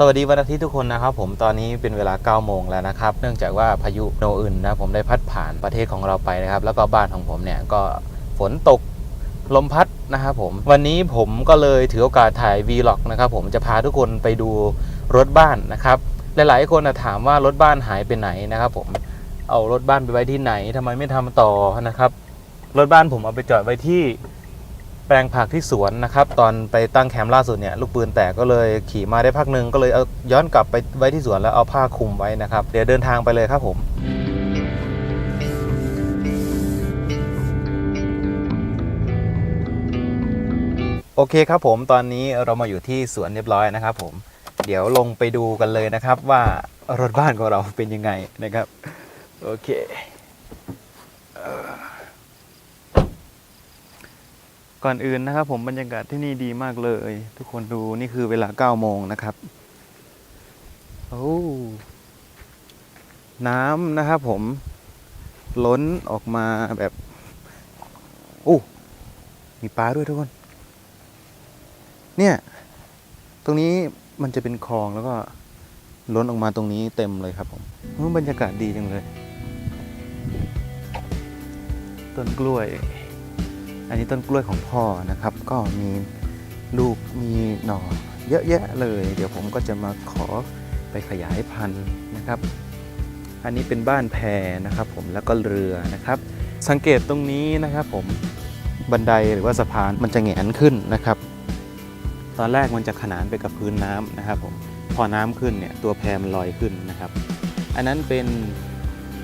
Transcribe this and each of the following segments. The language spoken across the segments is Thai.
สวัสดีวันอาทิตย์ทุกคนนะครับผมตอนนี้เป็นเวลา 9 โมงแล้วนะครับ เนื่องจากว่าพายุโนอึนนะผมได้พัดผ่านประเทศของเราไปนะครับ แล้วก็บ้านของผมเนี่ยก็ฝนตกลมพัดนะครับผมวันนี้ผมก็เลยถือโอกาสถ่าย Vlog นะครับผมจะพาทุกคนไปดูรถบ้านนะครับ หลาย ๆ คนถามว่ารถบ้านหายไปไหนนะครับผมเอารถบ้านไปไว้ที่ไหนทำไมไม่ทำต่อนะครับ รถบ้านผมเอาไปจอดไว้ที่ แปลงผักที่สวนนะครับ ตอนไปตั้งแคมป์ล่าสุดเนี่ยลูกปืนแตกก็เลยขี่มาได้พักหนึ่งก็เลยเอาย้อนกลับไปไว้ที่สวนแล้วเอาผ้าคลุมไว้นะครับ เดี๋ยวเดินทางไปเลยครับผมโอเคครับผมตอนนี้เรามาอยู่ที่สวนเรียบร้อยนะครับ ผมเดี๋ยวลงไปดูกันเลยนะครับว่ารถบ้านของเราเป็นยังไงนะครับโอเค ก่อนอื่นนะครับ ผมบรรยากาศที่นี่ดีมากเลย ทุกคนดูนี่คือเวลา9โมงนะครับโอ้น้ำนะครับผมล้นออกมาแบบอู้มีปลาด้วยทุกคน เนี่ย ตรงนี้มันจะเป็นคลองแล้วก็ล้นออกมาตรงนี้เต็มเลยครับผมบรรยากาศดีจังเลย ต้นกล้วย อันนี้ต้นกล้วยของพ่อนะครับ ก็มีลูกมีหน่อเยอะแยะเลย เดี๋ยวผมก็จะมาขอไปขยายพันธุ์นะครับ อันนี้เป็นบ้านแพนะครับ ผมแล้วก็เรือนะครับ สังเกตตรงนี้นะครับ ผมบันไดหรือว่าสะพานมันจะแหงนขึ้นนะครับ ตอนแรกมันจะขนานไปกับพื้นน้ำนะครับ ผมพอน้ำขึ้นเนี่ยตัวแพมันลอยขึ้นนะครับ อันนั้นเป็น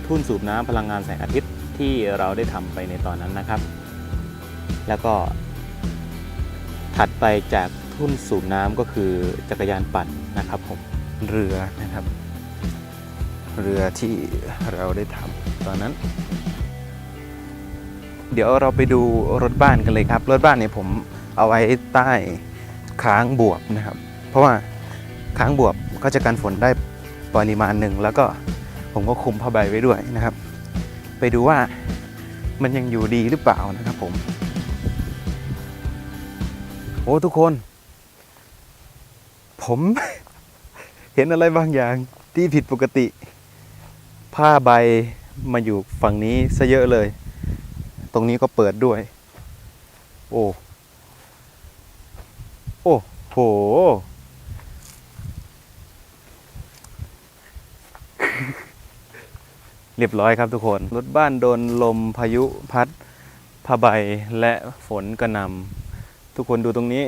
ทุ่นสูบน้ำพลังงานแสงอาทิตย์ที่เราได้ทำไปในตอนนั้นนะครับ แล้วก็ ถัดไปจากทุ่นสูบน้ำก็คือจักรยานปั่นนะครับผมเรือนะครับ เรือที่เราได้ทำตอนนั้น เดี๋ยวเราไปดูรถบ้านกันเลยครับ รถบ้านเนี่ยผมเอาไว้ใต้ค้างบวบนะครับ เพราะว่าค้างบวบก็จะกันฝนได้ปริมาณหนึ่งแล้วก็ผมก็คุมผ้าใบไว้ด้วยนะครับ ไปดูว่ามันยังอยู่ดีหรือเปล่านะครับผม โอ้ทุกคน ผม เห็นอะไรบางอย่างที่ผิดปกติ ผ้าใบมาอยู่ฝั่งนี้ซะเยอะเลย ตรงนี้ก็เปิดด้วย โอ้โอ้โหเรียบร้อยครับทุกคน รถบ้านโดนลมพายุพัดผ้าใบและฝนกระหนำ ทุกคนดูตรงนี้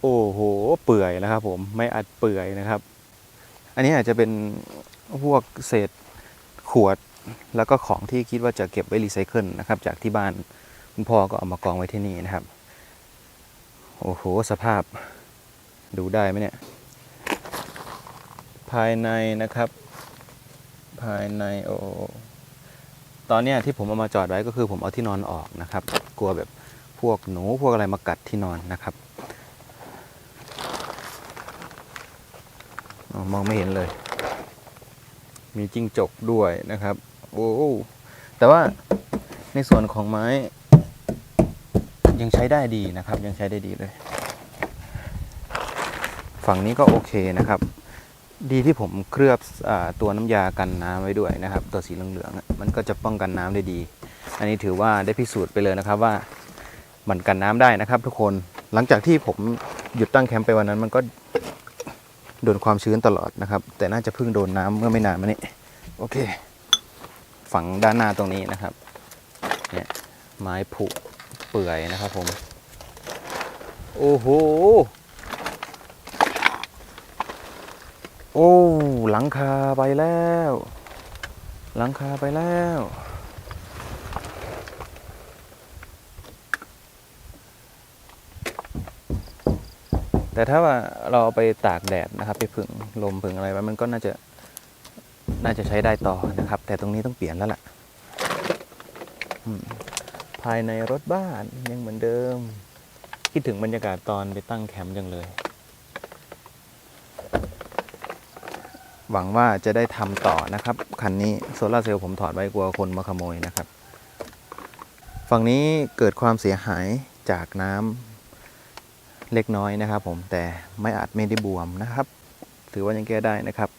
โอ้โห เปื่อยนะครับ ผม ไม่อัดเปื่อยนะครับ อันนี้อาจจะเป็นพวกเศษขวดแล้วก็ของที่คิดว่าจะเก็บไว้รีไซเคิลนะครับ จากที่บ้านคุณพ่อก็เอามากองไว้ที่นี่นะครับ โอ้โห สภาพดูได้ไหมเนี่ย ภายในนะครับ ภายในโอ้ตอนเนี้ยที่ผมเอามาจอดไว้ก็คือผมเอาที่นอนออกนะครับ กลัวแบบ พวกหนูพวกอะไรมากัดที่นอนนะครับอมองไม่เห็นเลย มีจิ้งจกด้วยนะครับ โอ้แต่ว่าในส่วนของไม้ ยังใช้ได้ดีนะครับ ยังใช้ได้ดีเลย ฝั่งนี้ก็โอเคนะครับ ดีที่ผมเคลือบอตัวน้ำยากันน้ำไว้ด้วยนะครับ ตัวสีเหลืองๆมันก็จะป้องกันน้ำได้ดี อันนี้ถือว่าได้พิสูจน์ไปเลยนะครับว่า มันกันน้ำได้นะครับทุกคนหลังจากที่ผมหยุดตั้งแคมป์ไปวันนั้นมันก็โดนความชื้นตลอดนะครับ แต่น่าจะเพิ่งโดนน้ำเมื่อไม่นานมานี้โอเค ฝังด้านหน้าตรงนี้นะครับเนี่ยไม้ผุเปื่อยนะครับผมโอ้โหโอ้หลังคาไปแล้ว หลังคาไปแล้ว แต่ถ้าว่าเราเอาไปตากแดดนะครับ ไปผึ่งลมผึ่งอะไรไว้มันก็น่าจะน่าจะใช้ได้ต่อนะครับ แต่ตรงนี้ต้องเปลี่ยนแล้วล่ะภายในรถบ้านยังเหมือนเดิม คิดถึงบรรยากาศตอนไปตั้งแคมป์จังเลย หวังว่าจะได้ทำต่อนะครับ คันนี้โซลาเซลล์ผมถอดไว้กลัวคนมาขโมยนะครับ ฝั่งนี้เกิดความเสียหายจากน้ำ เล็กน้อยนะครับผมแต่ไม่อาจไม่ได้บวมนะครับ ถือว่ายังแก้ได้นะครับ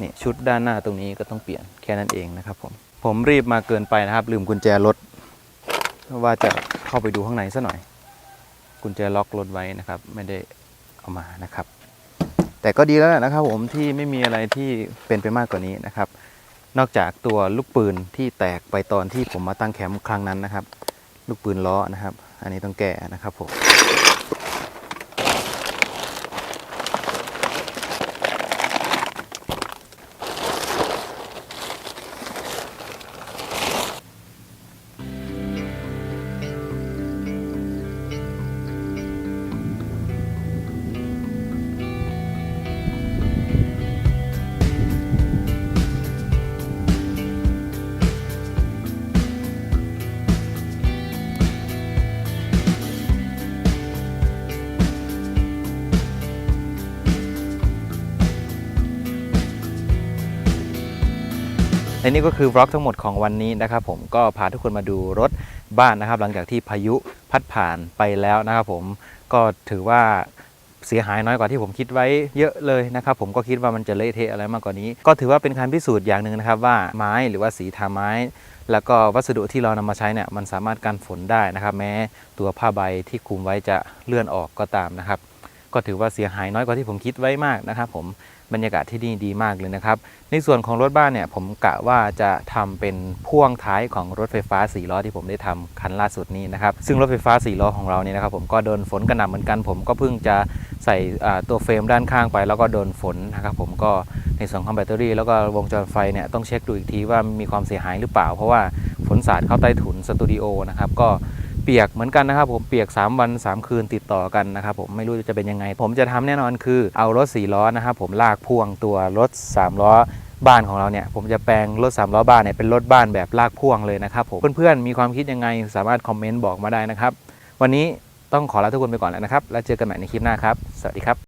นี่ชุดด้านหน้าตรงนี้ก็ต้องเปลี่ยนแค่นั้นเองนะครับผมผมรีบมาเกินไปนะครับ ลืมกุญแจรถว่าจะเข้าไปดูข้างในซะหน่อย กุญแจล็อกรถไว้นะครับ ไม่ได้เอามานะครับ แต่ก็ดีแล้วนะครับ ผมที่ไม่มีอะไรที่เป็นไปมากกว่านี้นะครับ นอกจากตัวลูกปืนที่แตกไปตอนที่ผมมาตั้งแคมป์ครั้งนั้นนะครับ ลูกปืนล้อนะครับ อันนี้ต้องแก้นะครับผม และนี่ก็คือบล็อกทั้งหมดของวันนี้นะครับผมก็พาทุกคนมาดูรถบ้านนะครับ หลังจากที่พายุพัดผ่านไปแล้วนะครับผมก็ถือว่าเสียหายน้อยกว่าที่ผมคิดไว้เยอะเลยนะครับผมก็คิดว่ามันจะเละเทะอะไรมากกว่านี้ ก็ถือว่าเป็นการพิสูจน์อย่างหนึ่งนะครับว่าไม้หรือว่าสีทาไม้ แล้วก็วัสดุที่เรานำมาใช้เนี่ยมันสามารถกันฝนได้นะครับ แม้ตัวผ้าใบที่คลุมไว้จะเลื่อนออกก็ตามนะครับ ก็ถือว่าเสียหายน้อยกว่าที่ผมคิดไว้มากนะครับผม บรรยากาศที่นี่ดีมากเลยนะครับ ในส่วนของรถบ้านเนี่ยผมกะว่าจะทำเป็นพ่วงท้ายของรถไฟฟ้า4ล้อที่ผมได้ทำคันล่าสุดนี้นะครับ ซึ่งรถไฟฟ้า4ล้อของเราเนี่ยนะครับผมก็โดนฝนกระหน่ำเหมือนกัน ผมก็เพิ่งจะใส่ตัวเฟรมด้านข้างไป แล้วก็โดนฝนนะครับผมก็ในส่วนของแบตเตอรี่ แล้วก็วงจรไฟเนี่ยต้องเช็คดูอีกทีว่ามีความเสียหายหรือเปล่า เพราะว่าฝนสาดเข้าใต้ถุนสตูดิโอนะครับก็ ปียกเหมือนกันนะครับผมเปียก 3 วัน 3 คืนติดต่อกันนะครับผมไม่รู้จะเป็นยังไง ผมจะทำแน่นอนคือเอารถ4ล้อนะครับผมลากพ่วงตัวรถ 3 ล้อบ้านของเราเนี่ยผมจะแปลงรถ3ล้อบ้านเนี่ยเป็นรถบ้านแบบลากพ่วงเลยนะครับผมเพื่อนๆมีความคิดยังไงสามารถคอมเมนต์บอกมาได้นะครับ วันนี้ต้องขอลาทุกคนไปก่อนแล้วนะครับ แล้วเจอกันใหม่ในคลิปหน้าครับ สวัสดีครับ